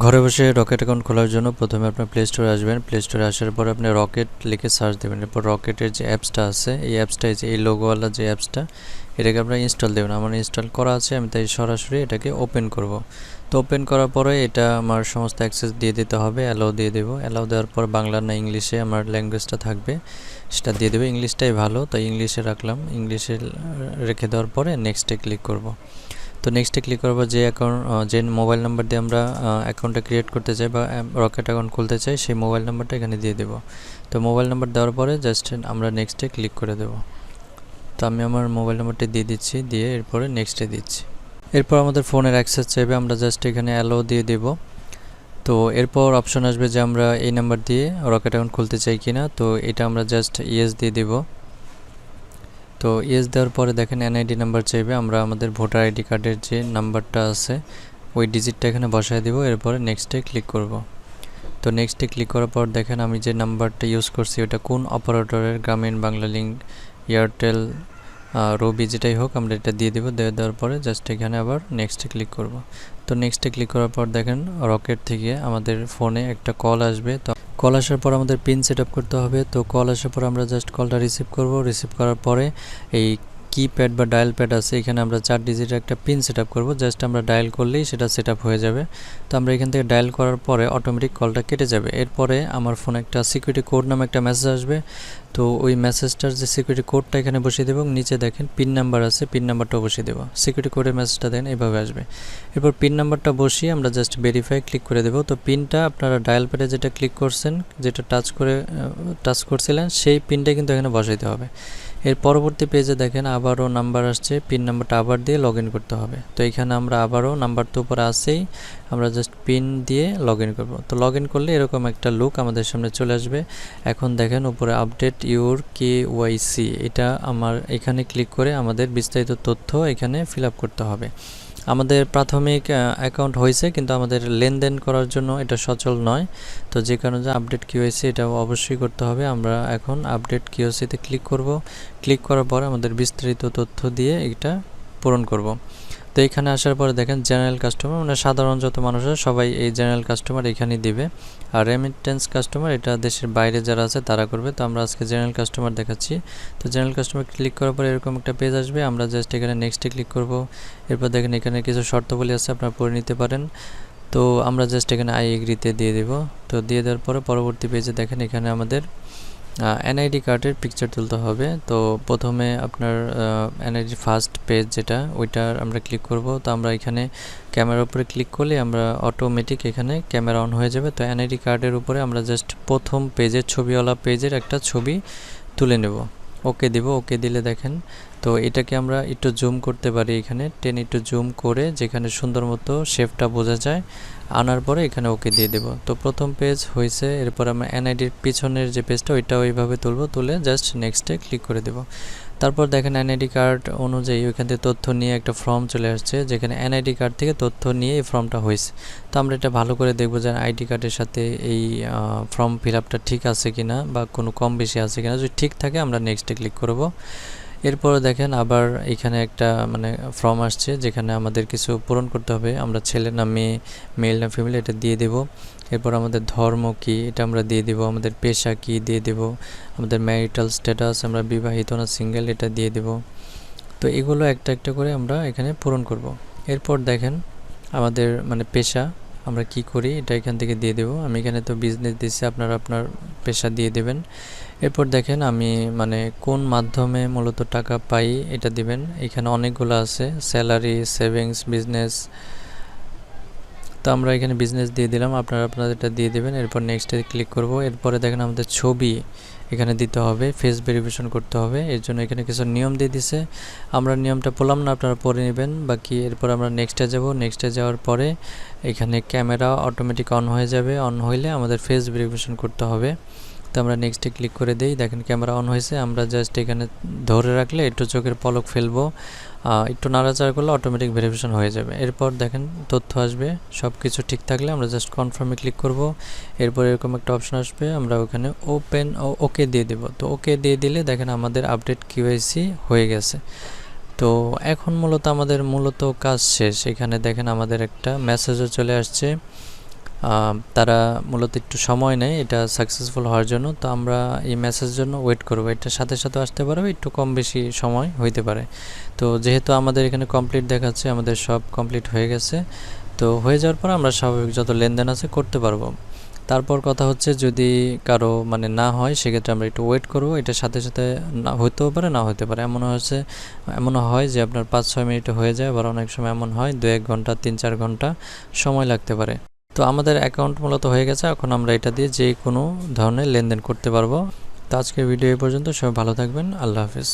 ঘরে বসে rocket account খোলার জন্য প্রথমে আপনার প্লে স্টোরে আসবেন। প্লে স্টোরে আসার পর আপনি রকেট লিখে সার্চ দেবেন। এরপর রকেটের যে অ্যাপসটা আছে, এই অ্যাপসটা এই যে, এই লোগোওয়ালা যে অ্যাপসটা এটাকে আপনার ইনস্টল দেবেন। আমার ইনস্টল করা আছে, আমি তাই সরাসরি এটাকে ওপেন করব। তো ওপেন করার পরে এটা আমার সমস্ত অ্যাক্সেস দিয়ে দিতে হবে অ্যালাউ দিয়ে দেবো। অ্যালাউ দেওয়ার পর বাংলা না ইংলিশে আমার ল্যাঙ্গুয়েজটা থাকবে, সেটা দিয়ে দেবে। ইংলিশটাই ভালো, তাই ইংলিশে রাখলাম। ইংলিশে রেখে দেওয়ার পরে নেক্সটে ক্লিক করব। তো নেক্সটে ক্লিক করব যে অ্যাকাউন্ট যে মোবাইল নাম্বার দিয়ে আমরা অ্যাকাউন্টটা ক্রিয়েট করতে চাই বা রকেট অ্যাকাউন্ট খুলতে চাই, সেই মোবাইল নাম্বারটা এখানে দিয়ে দেবো। তো মোবাইল নাম্বার দেওয়ার পরে জাস্ট আমরা নেক্সটে ক্লিক করে দেবো। তো আমি আমার মোবাইল নাম্বারটি দিয়ে দিচ্ছি, দিয়ে এরপরে নেক্সটে দিচ্ছি। এরপর আমাদের ফোনের অ্যাক্সেস চাইবে, আমরা জাস্ট এখানে অ্যালো দিয়ে দেব। তো এরপর অপশন আসবে যে আমরা এই নাম্বার দিয়ে রকেট অ্যাকাউন্ট খুলতে চাই কিনা, তো এটা আমরা জাস্ট ইয়েস দিয়ে দেবো। তো ইয়েস দেওয়ার পরে দেখেন এনআইডি নাম্বার চাইবে, আমরা আমাদের ভোটার আইডি কার্ডের যে নাম্বারটা আছে, ওই ডিজিটটা এখানে বসায় দেবো, এরপরে নেক্সটে ক্লিক করব। তো নেক্সটে ক্লিক করার পর দেখেন আমি যে নাম্বারটা ইউজ করছি, ওটা কোন অপারেটরের গ্রামীণ বাংলা লিঙ্ক এয়ারটেল রবি যেটাই হোক, আমরা এটা দিয়ে দেবো, দিয়ে দেওয়ার পরে জাস্ট এখানে আবার নেক্সটে ক্লিক করব। তো নেক্সটে ক্লিক করার পর দেখেন রকেট থেকে আমাদের ফোনে একটা কল আসবে, তো কল আসার পর আমাদের পিন সেট করতে হবে। তো কল আসার পর আমরা জাস্ট কলটা রিসিভ করব। রিসিভ করার পরে এই কিপ্যাড বা ডায়াল প্যাড আছে, এখানে আমরা চার ডিজিটের একটা পিন সেট আপ করব জাস্ট আমরা ডায়াল করলেই সেটা সেট হয়ে যাবে। তো আমরা এখান থেকে ডায়াল করার পরে অটোমেটিক কলটা কেটে যাবে। এরপরে আমার ফোনে একটা সিকিউরিটি কোড নামে একটা মেসেজ আসবে। তো ওই মেসেজটার যে সিকিউরিটি কোডটা এখানে বসিয়ে দেবো, নিচে দেখেন পিন নাম্বার আছে পিন নাম্বারটাও বসিয়ে দেবো। সিকিউরিটি কোডের মেসেজটা দেখেন, এভাবে আসবে। এরপর পিন নাম্বারটা বসিয়ে আমরা জাস্ট ভেরিফাই ক্লিক করে দেবো। তো পিনটা আপনারা ডায়াল প্যাডে যেটা ক্লিক করছেন, যেটা টাচ করে টাচ করছিলেন, সেই পিনটা কিন্তু এখানে বসাইতে হবে। এর পরবর্তী পেজে দেখেন আবারও নাম্বার আসছে, পিন নাম্বারটা আবার দিয়ে লগ করতে হবে। তো এখানে আমরা আবারও নাম্বার তো উপরে আসেই আমরা জাস্ট পিন দিয়ে লগ ইন করব। তো লগ করলে এরকম একটা লুক আমাদের সামনে চলে আসবে। এখন দেখেন উপরে আপডেট ইউর কে ওয়াইসি এটা আমার এখানে ক্লিক করে আমাদের বিস্তারিত তথ্য এখানে ফিল করতে হবে। আমাদের প্রাথমিক অ্যাকাউন্ট হয়েছে, কিন্তু আমাদের লেনদেন করার জন্য এটা সচল নয়। তো যে কারণে আপডেট কি কিউএসি এটা অবশ্যই করতে হবে। আমরা এখন আপডেট কি কিউএসিতে ক্লিক করব। ক্লিক করার পর আমাদের বিস্তারিত তথ্য দিয়ে এটা পূরণ করব। তো এখানে আসার পরে দেখেন জেনারেল কাস্টমার মানে সাধারণ যত মানুষ আছে, সবাই এই জেনারেল কাস্টমার এখানেই দিবে। আর রেমিটেন্স কাস্টমার এটা দেশের বাইরে যারা আছে, তারা করবে। তো আমরা আজকে জেনারেল কাস্টমার দেখাচ্ছি। তো জেনারেল কাস্টমার ক্লিক করার পরে এরকম একটা পেজ আসবে। আমরা জাস্ট এখানে নেক্সটে ক্লিক করব। এরপর দেখেন এখানে কিছু শর্তাবলী আছে, আপনারা পড়ে নিতে পারেন। তো আমরা জাস্ট এখানে আই এগ্রিতে দিয়ে দেব। তো দিয়ে দেওয়ার পরে পরবর্তী পেজে দেখেন এখানে আমাদের এনআইডি কার্ডের পিকচার তুলতে হবে। তো প্রথমে আপনার এনআইডি ফার্স্ট পেজ যেটা, ওইটার আমরা ক্লিক করব। তো আমরা এখানে ক্যামেরার উপরে ক্লিক করলে আমরা অটোমেটিক এখানে ক্যামেরা অন হয়ে যাবে। তো এনআইডি কার্ডের উপরে আমরা জাস্ট প্রথম পেজের ছবিওয়ালা পেজের একটা ছবি তুলে নেব। ওকে দিব ওকে দিলে দেখেন। তো এটাকে আমরা একটু জুম করতে পারি এখানে। টেন একটু জুম করে যেখানে সুন্দর মতো শেপটা বোঝা যায়। আনার পরে এখানে ওকে দিয়ে দেব। তো প্রথম পেজ হয়েছে, এরপর আমরা এনআইডির পিছনের যে পেজটা ওইটা ওইভাবে তুলবো, তুলে জাস্ট নেক্সটে ক্লিক করে দেব। তারপর দেখেন এনআইডি কার্ড অনুযায়ী ওইখান থেকে তথ্য নিয়ে একটা ফর্ম চলে আসছে, যেখানে এনআইডি কার্ড থেকে তথ্য নিয়ে এই ফর্মটা হয়েছে। তো আমরা এটা ভালো করে দেখব যে আইডি কার্ডের সাথে এই ফর্ম ফিল আপটা ঠিক আছে কিনা বা কোনো কম বেশি আছে কিনা। যদি ঠিক থাকে, আমরা নেক্সটে ক্লিক করব। এরপরে দেখেন আবার এখানে একটা মানে ফর্ম আসছে যেখানে আমাদের কিছু পূরণ করতে হবে। আমরা ছেলে না মেয়ে মেল না ফিমেল এটা দিয়ে দেব। এরপর আমাদের ধর্ম কি, এটা আমরা দিয়ে দেব। আমাদের পেশা কি, দিয়ে দেব। আমাদের ম্যারিটাল স্ট্যাটাস আমরা বিবাহিত না সিঙ্গেল এটা দিয়ে দেব। তো এগুলো একটা একটা করে আমরা এখানে পূরণ করব। এরপর দেখেন আমাদের মানে পেশা, আমরা কি করি, এটা এখান থেকে দিয়ে দেব। আমি এখানে তো বিজনেস দিচ্ছি, আপনারা আপনার পেশা দিয়ে দেবেন। এরপর দেখেন আমি মানে কোন মাধ্যমে মূলত টাকা পাই এটা দিবেন। এখানে অনেকগুলো আছে, স্যালারি, সেভিংস, বিজনেস। তো আমরা এখানে বিজনেস দিয়ে দিলাম, আপনারা আপনাদের এটা দিয়ে দেবেন। এরপর নেক্সটে ক্লিক করব। এরপরে দেখেন আমাদের ছবি এখানে দিতে হবে ফেস ভেরিফিকেশন করতে হবে। এর জন্য এখানে কিছু নিয়ম দিয়ে দিছে। আমরা নিয়মটা বললাম না, আপনারা পরে নেবেন। বাকি এরপর আমরা নেক্সটে যাব। নেক্সটে যাওয়ার পরে এখানে ক্যামেরা অটোমেটিক অন হয়ে যাবে। অন হইলে আমাদের ফেস ভেরিফিকেশন করতে হবে। তো আমরা নেক্সটে ক্লিক করে দিই। দেখেন ক্যামেরা অন হয়েছে। আমরা জাস্ট এখানে ধরে রাখলে একটু চোখের পলক ফেলব। একটু নাড়াচাড়া করলে অটোমেটিক ভেরিফিকেশন হয়ে যাবে। এরপর দেখেন তথ্য আসবে। সব কিছু ঠিক থাকলে আমরা জাস্ট কনফার্মে ক্লিক করব। এরপর এরকম একটা অপশন আসবে। আমরা ওখানে ওপেন ও ওকে দিয়ে দেব। তো ওকে দিয়ে দিলে দেখেন আমাদের আপডেট কিউআইসি হয়ে গেছে। তো এখন মূলত আমাদের মূলত কাজ শেষ। এখানে দেখেন আমাদের একটা মেসেজও চলে আসছে। তারা মূলত একটু সময় নেয়, এটা সাকসেসফুল হওয়ার জন্য। তো আমরা এই মেসেজের জন্য ওয়েট করব। এটার সাথে সাথে আসতে পারবে, একটু কম বেশি সময় হইতে পারে। তো যেহেতু আমাদের এখানে কমপ্লিট দেখাচ্ছে, আমাদের সব কমপ্লিট হয়ে গেছে, তো হয়ে যাওয়ার পর আমরা স্বাভাবিক যত লেনদেন আছে করতে পারব। তারপর কথা হচ্ছে যদি কারও মানে না হয়, সেক্ষেত্রে আমরা একটু ওয়েট করব। এটার সাথে সাথে না হতেও পারে, না হতে পারে। এমন হচ্ছে, এমনও হয় যে আপনার পাঁচ ছয় মিনিটে হয়ে যায়, আবার অনেক সময় এমন হয় দু এক ঘণ্টা তিন চার ঘণ্টা সময় লাগতে পারে। তো আমাদের অ্যাকাউন্ট মূলত হয়ে গেছে, এখন আমরা এটা দিয়ে যে কোনো ধরনের লেনদেন করতে পারব। তো আজকের ভিডিও এ পর্যন্ত, সবাই ভালো থাকবেন, আল্লাহ হাফিজ।